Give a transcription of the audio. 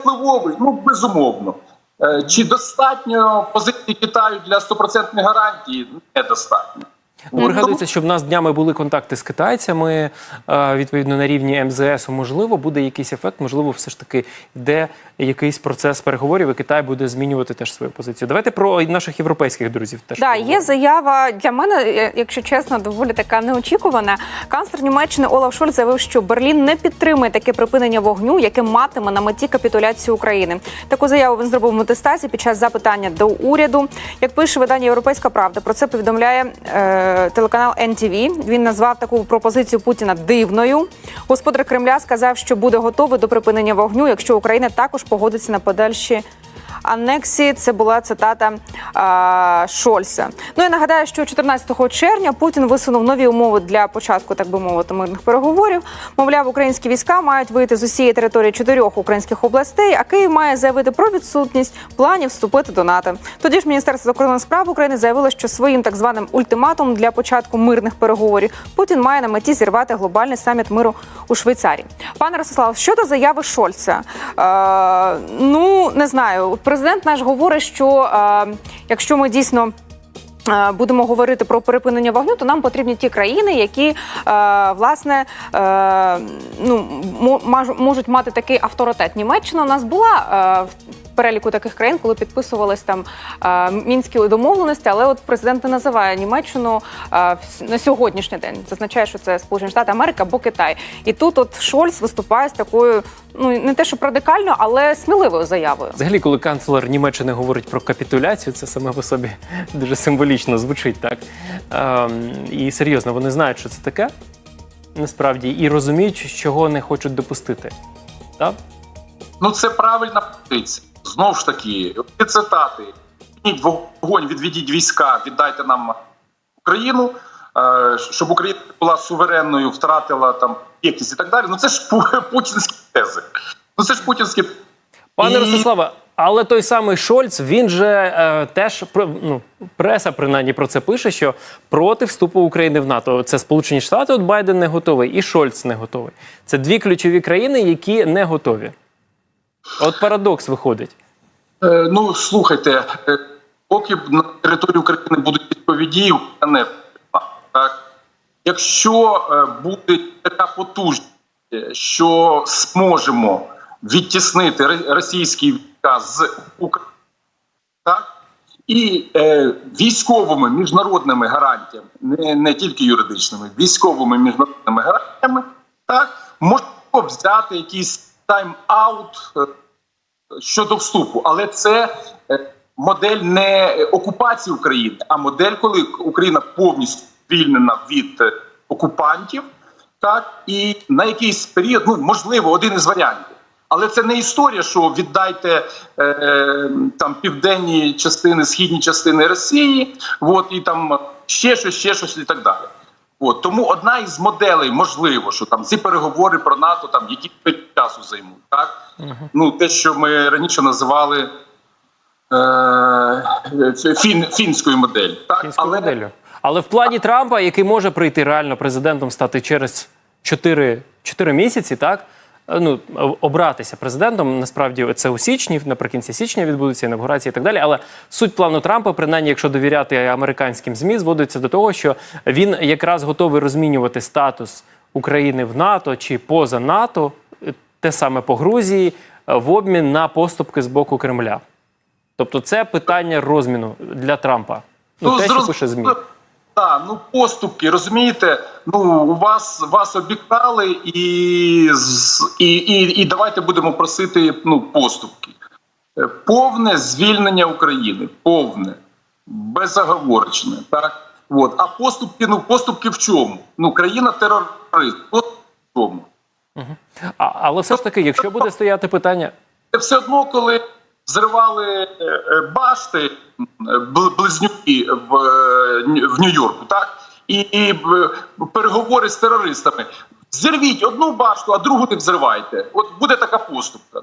впливовий? Ну безумовно. Е, Чи достатньо позиції Китаю для стопроцентної гарантії? Недостатньо. Ну, пригадується, що в нас днями були контакти з китайцями. е, Відповідно на рівні МЗС, можливо, буде якийсь ефект, можливо, все ж таки йде якийсь процес переговорів, і Китай буде змінювати теж свою позицію. Давайте про наших європейських друзів теж Да, є заява для мене, якщо чесно, доволі така неочікувана. Канцлер Німеччини Олаф Шольц заявив, що Берлін не підтримує таке припинення вогню, яке матиме на меті капітуляцію України. Таку заяву він зробив в мотестації під час запитання до уряду. Як пише видання Європейська Правда, про це повідомляє е, телеканал NTV. Він назвав таку пропозицію Путіна дивною. Господар Кремля сказав, що буде готовий до припинення вогню, якщо Україна також погодиться на подальші анексії. Це була цитата а, Шольца. Ну і нагадаю, що 14 червня Путін висунув нові умови для початку, так би мовити, мирних переговорів. Мовляв, українські війська мають вийти з усієї території чотирьох українських областей, а Київ має заявити про відсутність планів вступити до НАТО. Тоді ж Міністерство закордонних справ України заявило, що своїм так званим ультиматумом для початку мирних переговорів Путін має на меті зірвати глобальний саміт миру у Швейцарії. Пане Ростислав, щодо заяви Шольца, е, ну не знаю, президент наш говорить, що е, якщо ми дійсно. е, Будемо говорити про припинення вогню, то нам потрібні ті країни, які е, власне е, ну можуть мати такий авторитет. Німеччина у нас була е, переліку таких країн, коли підписувались там мінські домовленості, але от президент не називає Німеччину на сьогоднішній день. Зазначає, що це Сполучені Штати Америки або Китай. І тут от Шольц виступає з такою, ну не те, що радикально, але сміливою заявою. Взагалі, коли канцлер Німеччини говорить про капітуляцію, це саме по собі дуже символічно звучить, так? Ем, і серйозно, вони знають, що це таке насправді, і розуміють, чого не хочуть допустити. Так? Ну це правильна позиція. Знову ж таки, ці цитати: «Відведіть вогонь, відведіть війська, віддайте нам Україну, е, щоб Україна була суверенною, втратила там єкність і так далі. Ну це ж путінські тези. Ну це ж путінські. Пане І- Ростиславе, але той самий Шольц, він же е, теж ну, преса принаймні про це пише, що проти вступу України в НАТО. Це Сполучені Штати, от Байден не готовий, і Шольц не готовий. Це дві ключові країни, які не готові. От парадокс виходить. Е, Ну слухайте, е, поки на території України будуть відповіді, Україна не так. Якщо е, буде така потужність, що зможемо відтіснити російські війська з України, так і е, військовими міжнародними гарантіями, не, не тільки юридичними, військовими міжнародними гарантіями, так можливо взяти якийсь тайм-аут щодо вступу, але це е, модель не окупації України, а модель, коли Україна повністю звільнена від е, окупантів, так і на якийсь період, ну можливо, один із варіантів. Але це не історія, що віддайте е, там південні частини, східні частини Росії, от і там ще щось, ще щось і так далі. От тому одна із моделей, можливо, що там ці переговори про НАТО там які часу займуть, так ну те, що ми раніше називали е, фін, фінською моделлю, так Фінською але моделлю. Але в плані Трампа, який може прийти реально президентом, стати через 4, 4 місяці, так? Е, Ну, обратися президентом, насправді це у січні, наприкінці січня відбудеться інавгурація і так далі. Але суть плану Трампа, принаймні, якщо довіряти американським ЗМІ, зводиться до того, що він якраз готовий розмінювати статус України в НАТО чи поза НАТО, е, те саме по Грузії, е, в обмін на поступки з боку Кремля. Тобто, це питання розміну для Трампа. Ну, те, що пише ЗМІ. Так, ну поступки, розумієте? Ну у вас вас обікрали і, і, і, і давайте будемо просити ну, поступки. Е, Повне звільнення України, повне, безоговорочне. Так? От. А поступки, ну поступки в чому? Ну, країна терорист. Поступки в чому? А, але все ж таки, якщо буде стояти питання, Це все одно, коли зривали е, е, башти е, близнюки в, в Нью-Йорку, так? І, і переговори з терористами. Зірвіть одну башту, а другу не взривайте. От буде така поступка.